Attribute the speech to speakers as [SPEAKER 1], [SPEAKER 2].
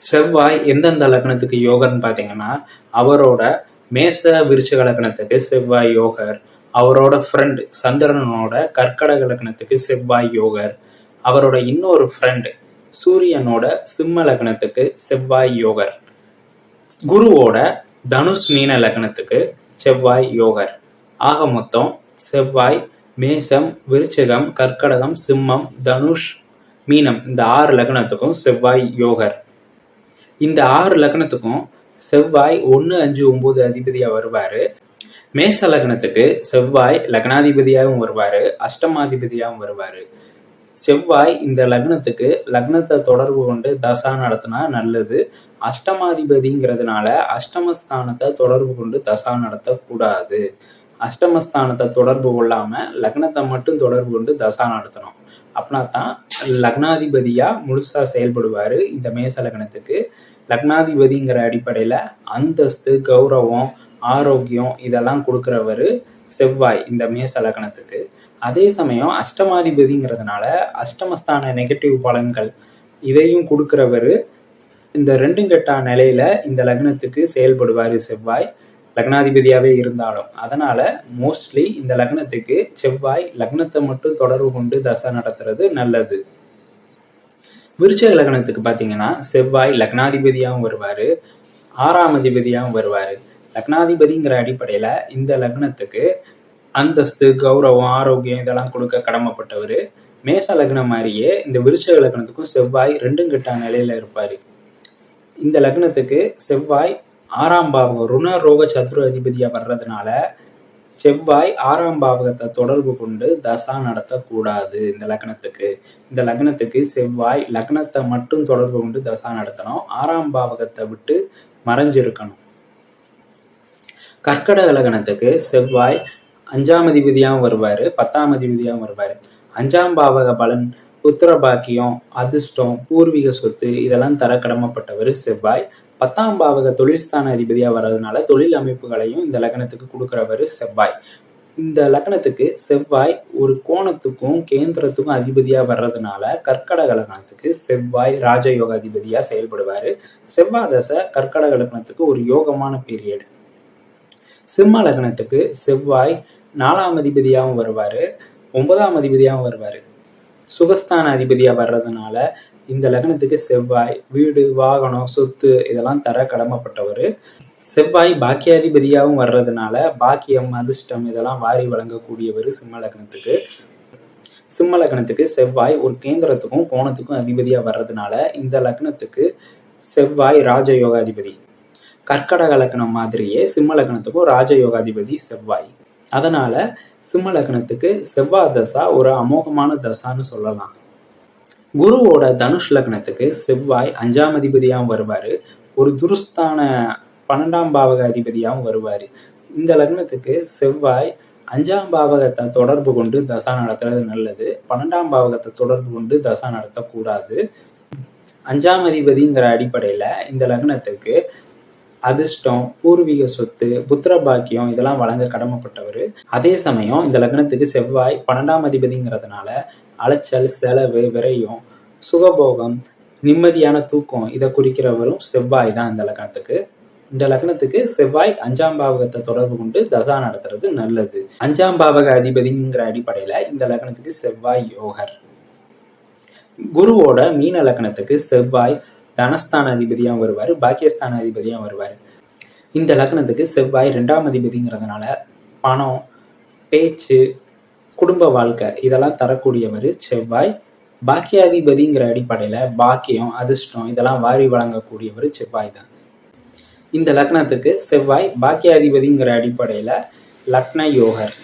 [SPEAKER 1] செவ்வாய் எந்தெந்த லக்னத்துக்கு யோகர்னு பார்த்தீங்கன்னா அவரோட மேச விருச்சக லக்னத்துக்கு செவ்வாய் யோகர் அவரோட ஃப்ரெண்ட் சந்திரனோட கற்கடக லக்னத்துக்கு செவ்வாய் யோகர் அவரோட இன்னொரு ஃப்ரெண்ட் சூரியனோட சிம்ம லக்னத்துக்கு செவ்வாய் யோகர் குருவோட தனுஷ் மீன லக்னத்துக்கு செவ்வாய் யோகர். ஆக மொத்தம் செவ்வாய் மேசம் விருச்சகம் கற்கடகம் சிம்மம் தனுஷ் மீனம் இந்த ஆறு லக்னத்துக்கும் செவ்வாய் யோகர். இந்த ஆறு லக்னத்துக்கும் செவ்வாய் ஒன்று அஞ்சு ஒம்பது அதிபதியாக வருவார். மேச லக்னத்துக்கு செவ்வாய் லக்னாதிபதியாகவும் வருவார் அஷ்டமாதிபதியாகவும் வருவார். செவ்வாய் இந்த லக்னத்துக்கு லக்னத்தை தொடர்பு கொண்டு தசா நடத்தினா நல்லது. அஷ்டமாதிபதிங்கிறதுனால அஷ்டமஸ்தானத்தை தொடர்பு கொண்டு தசா நடத்தக்கூடாது. அஷ்டமஸ்தானத்தை தொடர்பு கொள்ளாம லக்னத்தை மட்டும் தொடர்பு கொண்டு தசா நடத்தணும். அப்படின்னா தான் லக்னாதிபதியா முழுசா செயல்படுவாரு இந்த மேச லக்னத்துக்கு. லக்னாதிபதிங்கிற அடிப்படையில அந்தஸ்து கௌரவம் ஆரோக்கியம் இதெல்லாம் கொடுக்குறவர் செவ்வாய் இந்த மேச லக்னத்துக்கு. அதே சமயம் அஷ்டமாதிபதிங்கிறதுனால அஷ்டமஸ்தான நெகட்டிவ் பலன்கள் இதையும் கொடுக்குறவர் இந்த ரெண்டும் கெட்டா நிலையில இந்த லக்னத்துக்கு செயல்படுவார் செவ்வாய். லக்னாதிபதியாகவே இருந்தாலும். அதனால மோஸ்ட்லி இந்த லக்னத்துக்கு செவ்வாய் லக்னத்தை மட்டும் தொடர்பு கொண்டு தசை நடத்துறது நல்லது. விருச்சக லக்னத்துக்கு பார்த்தீங்கன்னா செவ்வாய் லக்னாதிபதியாகவும் வருவார். ஆறாம் அதிபதியாகவும் வருவார். லக்னாதிபதிங்கிற அடிப்படையில் இந்த லக்னத்துக்கு அந்தஸ்து கௌரவம் ஆரோக்கியம் இதெல்லாம் கொடுக்க கடமைப்பட்டவர். மேச லக்னம் மாதிரியே இந்த விருச்சக லக்னத்துக்கும் செவ்வாய் ரெண்டும் கெட்டா நிலையில இருப்பார். இந்த லக்னத்துக்கு செவ்வாய் ஆறாம் பாவகம் ருண ரோக சத்ரு அதிபதியா வர்றதுனால செவ்வாய் ஆறாம் பாவகத்தை தொடர்பு கொண்டு தசா நடத்தக்கூடாது இந்த லக்னத்துக்கு. இந்த லக்னத்துக்கு செவ்வாய் லக்னத்தை மட்டும் தொடர்பு கொண்டு தசா நடத்தணும். ஆறாம் பாவகத்தை விட்டு மறைஞ்சிருக்கணும். கர்க்கடக லக்னத்துக்கு செவ்வாய் அஞ்சாம் அதிபதியாகவும் வருவார் பத்தாம் அதிபதியாகவும் வருவார். அஞ்சாம் பாவக பலன் புத்திர பாக்கியம் அதிர்ஷ்டம் பூர்வீக சொத்து இதெல்லாம் தர கடமைப்பட்டவர் செவ்வாய். பத்தாம் பாவக தொழில்ஸ்தான அதிபதியாக வர்றதுனால தொழில் அமைப்புகளையும் இந்த லக்னத்துக்கு கொடுக்குறவர் செவ்வாய். இந்த லக்னத்துக்கு செவ்வாய் ஒரு கோணத்துக்கும் கேந்திரத்துக்கும் அதிபதியாக வர்றதுனால கற்கடக லக்னத்துக்கு செவ்வாய் ராஜயோக அதிபதியாக செயல்படுவார். செவ்வாய் தசை கர்க்கடக லக்னத்துக்கு ஒரு யோகமான பீரியடு சிம்ம லக்னத்துக்கு செவ்வாய் நாலாம் அதிபதியாகவும் வருவார் ஒன்பதாம் அதிபதியாகவும் வருவார். சுகஸ்தான அதிபதியாக வர்றதுனால இந்த லக்னத்துக்கு செவ்வாய் வீடு வாகனம் சொத்து இதெல்லாம் தர கடமைப்பட்டவர். செவ்வாய் பாக்கியாதிபதியாகவும் வர்றதுனால பாக்கியம் அதிர்ஷ்டம் இதெல்லாம் வாரி வழங்கக்கூடியவர் சிம்ம லக்னத்துக்கு. சிம்ம லக்னத்துக்கு செவ்வாய் ஒரு கேந்திரத்துக்கும் கோணத்துக்கும் அதிபதியாக வர்றதுனால இந்த லக்னத்துக்கு செவ்வாய் ராஜயோகாதிபதி. கர்க்கடக லக்னம் மாதிரியே சிம்ம லக்னத்துக்கும் ராஜயோகாதிபதி செவ்வாய். அதனால சிம்ம லக்னத்துக்கு செவ்வாய் தசா ஒரு அமோகமான தசான்னு சொல்லலாம். குருவோட தனுஷ் லக்னத்துக்கு செவ்வாய் அஞ்சாம் அதிபதியாகவும் வருவார். ஒரு துருஸ்தான பன்னெண்டாம் பாவக அதிபதியாகவும் வருவார். இந்த லக்னத்துக்கு செவ்வாய் அஞ்சாம் பாவகத்தை தொடர்பு கொண்டு தசா நடத்துறது நல்லது. பன்னெண்டாம் பாவகத்தை தொடர்பு கொண்டு தசா நடத்தக்கூடாது. அஞ்சாம் அதிபதிங்கிற அடிப்படையில் இந்த லக்னத்துக்கு அதிர்ஷ்டம் பூர்வீக சொத்து புத்திர பாக்கியம் இதெல்லாம் வழங்க கடமைப்பட்டவர். அதே சமயம் இந்த லக்னத்துக்கு செவ்வாய் பன்னெண்டாம் அதிபதிங்கிறதுனால அலைச்சல் செலவு விரையும் சுகபோகம் நிம்மதியான தூக்கம் இதை குறிக்கிறவரும் செவ்வாய் தான் இந்த லக்னத்துக்கு. இந்த லக்னத்துக்கு செவ்வாய் அஞ்சாம் பாவகத்தை தொடர்பு கொண்டு தசா நடத்துறது நல்லது. அஞ்சாம் பாவக அதிபதிங்கிற அடிப்படையில இந்த லக்னத்துக்கு செவ்வாய் யோகர். குருவோட மீன லக்னத்துக்கு செவ்வாய் தனஸ்தான அதிபதியாக வருவார் பாக்கியஸ்தான அதிபதியாக வருவார். இந்த லக்னத்துக்கு செவ்வாய் ரெண்டாம் அதிபதிங்கிறதுனால பணம் பேச்சு குடும்ப வாழ்க்கை இதெல்லாம் தரக்கூடியவர் செவ்வாய். பாக்கியாதிபதிங்கிற அடிப்படையில் பாக்கியம் அதிர்ஷ்டம் இதெல்லாம் வாரி வழங்கக்கூடியவர் செவ்வாய் தான். இந்த லக்னத்துக்கு செவ்வாய் பாக்கியாதிபதிங்கிற அடிப்படையில் லக்ன யோகர்.